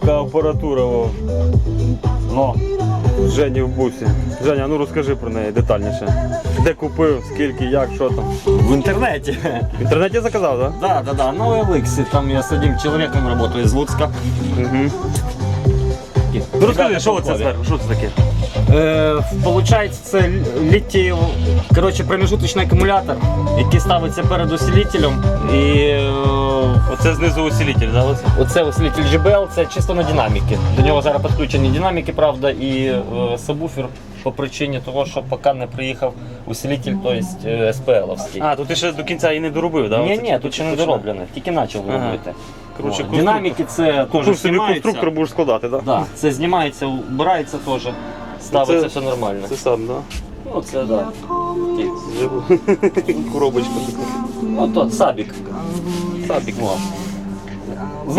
Така апаратура. О. Но. Жені в бусі. Женя, ну розкажи про неї детальніше. Де купив, скільки, як, що там. В интернете. В інтернеті заказав, так? Да, да, да. Ну, OLX. Там я с одним человеком работаю из Луцка. Да? Угу. Ну розкажи, що це зверху, що це таке? Е, Получається, це літій, коротше, промежуточний акумулятор, який ставиться перед усилителем. І е, Оце знизу усилитель, да? Оце? оце усилитель JBL, це чисто на динаміки. До нього зараз підключені динаміки, правда, і е, сабвуфер по причині того, що поки не приїхав усилитель, тобто е, SPL-овський. А, тут ти ще до кінця і не доробив, так? Ні, ні, тут ще не дороблено, тільки почали Ага. робити. Коротше, От. конструктор. Динаміки це теж собі знімаються. конструктор, будеш складати, так? Да, це знімається, убирається теж, ставиться все нормально. Це сам, так? Ну, це да. Коробочка така. Ото сабік. Сапік. О.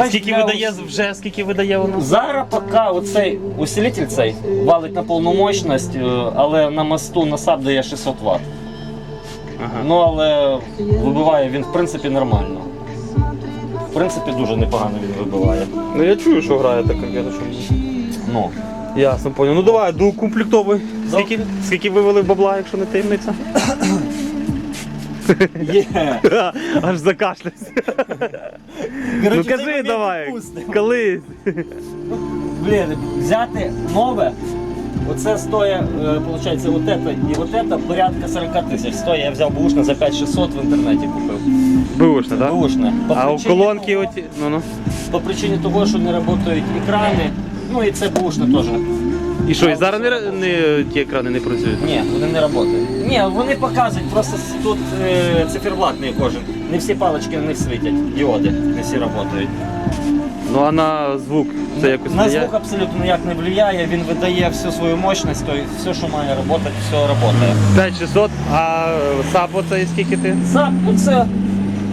Скільки я видає вже, скільки видає воно? Зараз поки оцей усилитель цей валить на повну мощність, е, але на мосту на САП дає 600 Вт. Ага. Ну але вибиває він в принципі нормально. В принципі, дуже непогано він вибиває. Ну я чую, що грає така я що. Ну. Ясно, понял. Ну давай, двокомплектовий. Скільки, скільки вивели бабла, якщо не таємниця? Є. Аж закашлявся. Ну кажи давай, коли? Блін, взяти нове. Оце стоїть, виходить, вот это і вот это порядка 40 тисяч. Стоїть, я взяв бушне за 5600 в інтернеті купив. Бушне, так? Бушне. А у колонки того- оті. Ну ну. По причині того, що не працюють екрани, ну і це бушне теж. І що, і зараз не, не ті екрани не працюють? Ні, вони не працюють. Ні, вони показують, просто тут е, циферблат не кожен. Не всі палички на них світять, діоди, не всі працюють. Ну а на звук це якось На влияє? звук абсолютно ніяк не впливає, він видає всю свою мощність, то все, що має працювати, все працює. 5600, а сабо це скільки ти? Сам, оце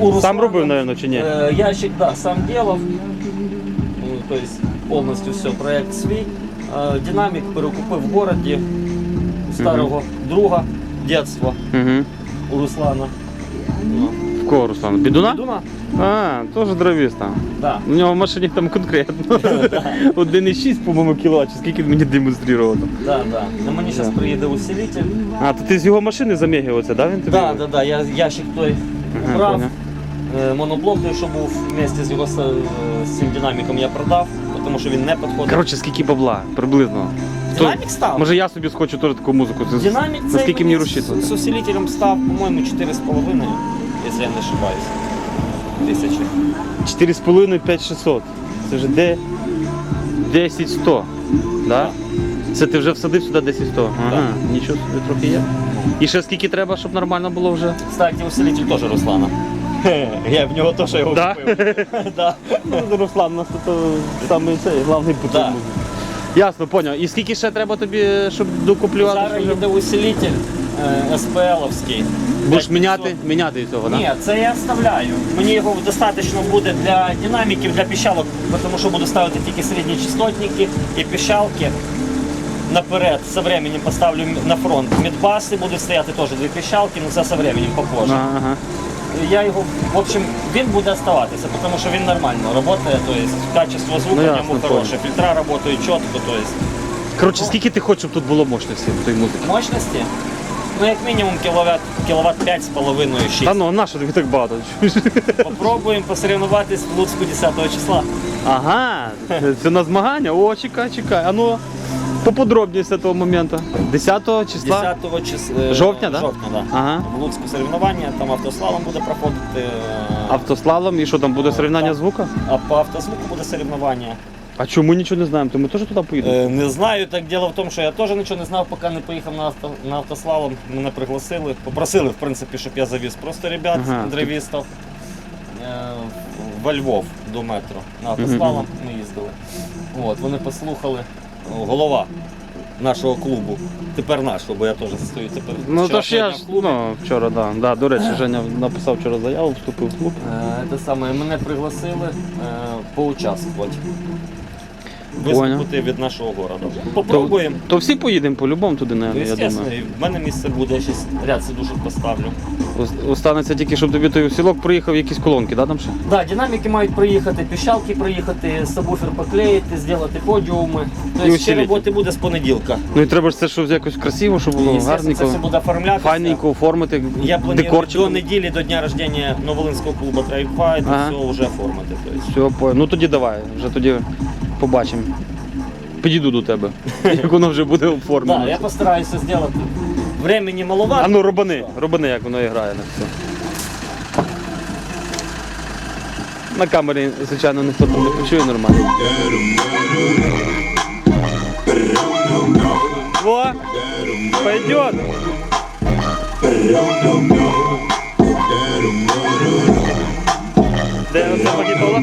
у Руслана, Сам робив, напевно, чи ні? Е, ящик, да, сам делав. Ну, то есть повністю все, проект свій. Е, Динамік перекупив в городі у старого друга дитинства Угу. у Руслана. Ну, В кого, Руслан? Бідуна? Дуна? А, теж дровіст там. Да. У нього в машині там конкретно 1,6, по-моєму, кіло, чи скільки він мені демонстрував там. Да, да. На мені зараз Да. приїде усилитель. А, то ти з його машини замігив оце, да? Він тобі? Да, да, да, я ящик той Ага. Е, Моноблок той, що був вместе з його е, з цим динаміком, я продав, тому що він не підходить. Коротше, скільки бабла, приблизно. Динамік став. Може я собі схочу теж таку музику. Динамік цей Наскільки мені розчитувати? з усилителем став, по-моєму, 4,5, якщо я не ошибаюсь. Тисячі. 4,5 5600. Це вже де 10100. Да? Це ти вже всадив сюди 10100. Ага, нічого собі трохи є. І ще скільки треба, щоб нормально було вже? Кстати, усилитель теж Руслана. Я в нього теж його Да? купив. Да. Ну, Руслан, у нас тут саме цей головний по Да. Ясно, поняв. І скільки ще треба тобі, щоб докуплювати? Зараз щоб їде усилитель е, СПЛовський. Будеш міняти, міняти цього, так? Ні, це я вставляю. Мені його достатньо буде для динаміків, для піщалок, тому що буду ставити тільки середні частотники і піщалки. Наперед, со временем поставлю на фронт. Мідбаси будуть стояти теж дві піщалки, але це со временем попозже. Ага, ага. Я його, в общем, він буде оставатися, тому що він нормально працює, то есть качество звуку Ну, в ясно, ньому хороше, фільтра працюють чітко, то есть Коротше, скільки ти хочеш, щоб тут було мощності в той музики? мощності. Ну, як мінімум кіловат, кіловат 5,5-6. Та ну, а на що тобі так багато? Попробуємо посоревнуватись в Луцьку 10 числа. Ага, це на змагання? О, чекай, чекай. А ну, поподробніше того моменту. 10 числа? 10 числа. Жовтня, да? Жовтня, да. Ага. В Луцьку соревнування, там автослалом буде проходити. е, Автослалом і що там буде соревнання звука? А по автозвуку буде соревнування. А чому нічого не знаємо? То ми теж туди поїдемо? Е, Не знаю, так діло в тому, що я теж нічого не знав, поки не поїхав на, авто, на автослалом. Мене пригласили. Попросили, в принципі, щоб я завіз просто ребят, Ага. древістів е, во Львов до метро. На автослалом ми їздили. От, вони послухали. Голова нашого клубу. Тепер нашого, бо я теж стою тепер. Ну вчора то ж я ж ну, вчора, да. да. До речі, Женя написав вчора заяву, вступив в клуб. Е, Те саме, мене пригласили е, поучаствувати. Понял. Виступити від нашого городу. Попробуємо. То всі поїдемо по-любому туди, Ну, наверное, я думаю. і в мене місце буде, я зараз ряд сидушок поставлю. Ос- Останеться тільки, щоб тобі той усілок проїхав, якісь колонки, да, там ще? Да, динаміки мають приїхати, піщалки приїхати, сабвуфер поклеїти, зробити подіуми. Тобто ще роботи буде з понеділка. Ну і треба ж це щоб якось красиво, щоб було естественно, це все буде оформлятися. файненько оформити, Я планую до неділі, до дня рождення Новолинського клубу Трайфайт, Ага. все вже оформити. Тобто. Все, по... ну тоді давай, вже тоді побачимо. Підійду до тебе, як воно вже буде оформлено. Да, я постараюся зробити. Времени маловато. А ну робани, робани, як воно і грає на все. На камері, звичайно, ніхто там не почує нормально. Во! Пойдет! Де оце магнітола?